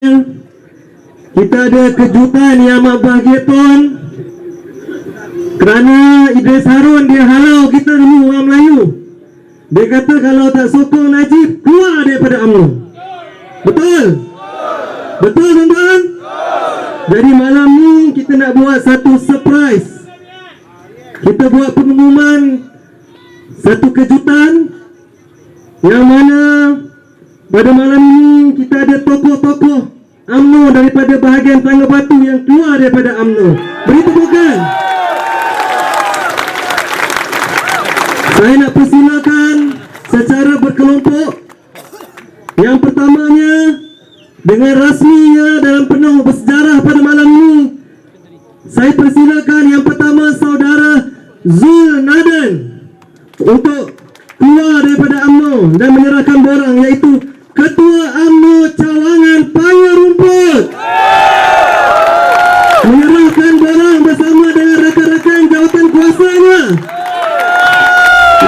kita ada kejutan yang amat bahagia tuan kerana Idris Harun dia halau kita dulu orang Melayu dia kata kalau tak sokong Najib keluar daripada UMNO betul? betul tuan-tuan? jadi malam ni kita nak buat satu surprise kita buat pengumuman satu kejutan yang mana pada malam ini ada tokoh-tokoh UMNO daripada bahagian Tangga Batu yang keluar daripada UMNO. Beri tepukan. Saya nak persilakan secara berkelompok. Yang pertamanya dengan rasminya dalam penuh bersejarah pada malam ini saya persilakan yang pertama saudara Zul Naden untuk keluar daripada UMNO dan menyerahkan borang iaitu Ketua UMNO Cawangan Paya Rumput. Menyerahkan borang bersama dengan rakan-rakan jawatan kuasanya.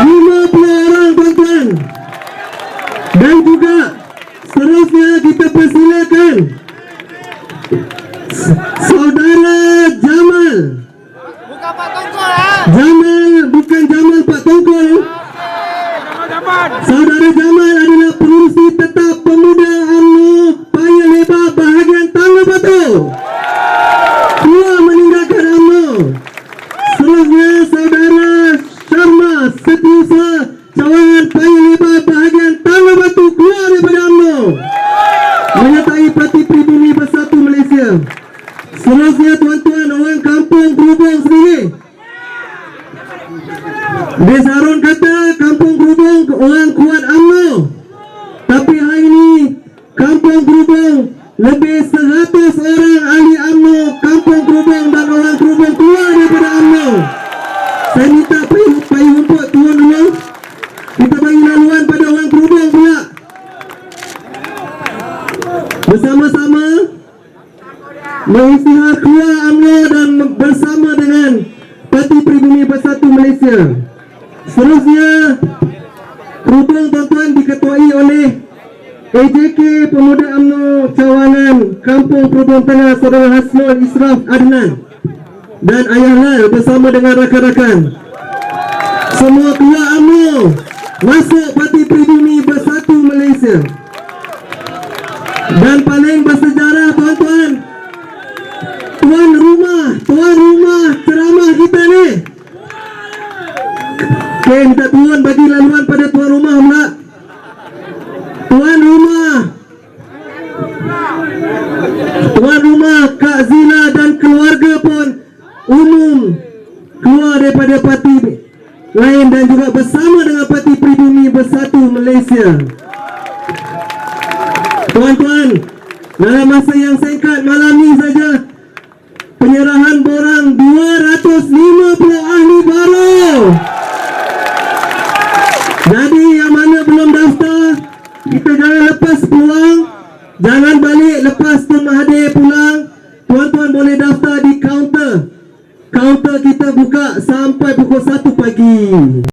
50 orang tuan-tuan. Dan juga seterusnya kita persilakan Saudara Jamal. Bukan Pak Tongkol ha. Jamal bukan Jamal Pak Tongkol. Saudara Jamal Menyertai Parti Pribumi Bersatu Malaysia. Seterusnya tuan-tuan orang kampung Kerubung sendiri. Des Harun kata kampung Kerubung orang kuat UMNO. Tapi hari ini kampung Kerubung lebih 100 orang ahli UMNO kampung Kerubung dan orang Kerubung keluar daripada UMNO. Saya minta payung, payung rumput turun dulu. Kita bagi laluan pada orang Kerubung pula. Bersama-sama mengisytihar keluar UMNO dan bersama dengan Parti Pribumi Bersatu Malaysia. Seterusnya, Kerubung tuan-tuan diketuai oleh AJK Pemuda UMNO Cawangan Kampung Kerubung Tengah Saudara Hasnul Israf Adnan dan Ayah Lal bersama dengan rakan-rakan. Semua keluar UMNO masuk Parti Pribumi Bersatu Malaysia. Tuan rumah ceramah kita ni. Okey, minta turun bagi laluan pada tuan rumah pula. Tuan rumah. Tuan rumah Kak Zila dan keluarga pun umum keluar daripada parti lain dan juga bersama dengan Parti Pribumi Bersatu Malaysia. Tuan-tuan, dalam masa yang singkat malam ni saja penyerahan borang 250 ahli baru. Jadi yang mana belum daftar, kita jangan lepas peluang, jangan balik lepas Tun Mahathir pulang. Tuan-tuan boleh daftar di kaunter. Kaunter kita buka sampai pukul 1 pagi.